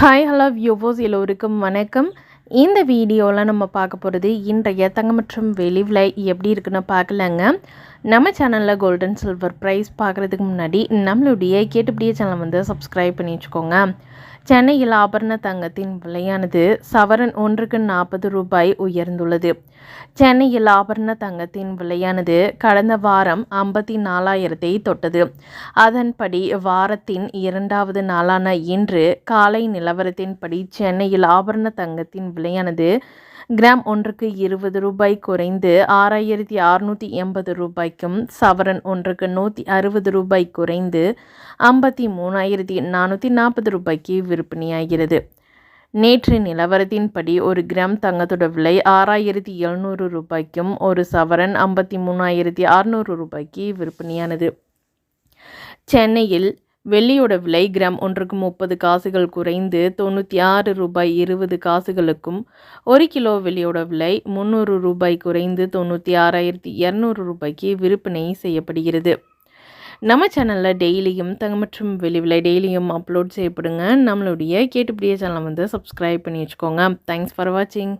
Hi hello வியூவோஸ் எல்லோருக்கும் வணக்கம். இந்த வீடியோவில் நம்ம பார்க்க போகிறது இன்றைய தங்கம் மற்றும் வெளி விலை எப்படி இருக்குன்னு பார்க்கலங்க. நம்ம சேனலில் கோல்டன் சில்வர் ப்ரைஸ் பார்க்குறதுக்கு முன்னாடி நம்மளுடைய கேட்டுப்படியே சேனலை வந்து சப்ஸ்கிரைப் பண்ணி வச்சுக்கோங்க. சென்னையில் ஆபரண தங்கத்தின் விலையானது சவரன் ஒன்றுக்கு நாற்பது ரூபாய் உயர்ந்துள்ளது. சென்னையில் ஆபரண தங்கத்தின் விலையானது கடந்த வாரம் ஐம்பத்தி நாலாயிரத்தை தொட்டது. அதன்படி வாரத்தின் இரண்டாவது நாளான இன்று காலை நிலவரத்தின்படி சென்னையில் ஆபரண தங்கத்தின் விலையானது கிராம் ஒன்றுக்கு இருபது ரூபாய் குறைந்து ஆறாயிரத்தி அறுநூற்றி எண்பது ரூபாய்க்கும் சவரன் ஒன்றுக்கு நூற்றி அறுபது ரூபாய் குறைந்து ஐம்பத்தி மூணாயிரத்தி நானூற்றி நாற்பது ரூபாய்க்கு விற்பனையாகிறது. நேற்று நிலவரத்தின்படி ஒரு கிராம் தங்கத்தோட விலை ஆறாயிரத்தி எழுநூறு ரூபாய்க்கும் ஒரு சவரன் ஐம்பத்தி மூணாயிரத்தி அறுநூறு ரூபாய்க்கு விற்பனையானது. சென்னையில் வெள்ளியோட விலை கிராம் ஒன்றுக்கு முப்பது காசுகள் குறைந்து தொண்ணூற்றி ஆறு ரூபாய் இருபது காசுகளுக்கும் ஒரு கிலோ வெள்ளியோட விலை முந்நூறு ரூபாய் குறைந்து தொண்ணூற்றி ஆறாயிரத்தி இரநூறு ரூபாய்க்கு விற்பனை செய்யப்படுகிறது. நம்ம சேனலில் டெய்லியும் தங்க மற்றும் வெளி விலை டெய்லியும் அப்லோட் செய்யப்படுங்க. நம்மளுடைய கேட்டுப்படியே சேனலை வந்து சப்ஸ்கிரைப் பண்ணி வச்சுக்கோங்க. தேங்க்ஸ் ஃபார் வாட்சிங்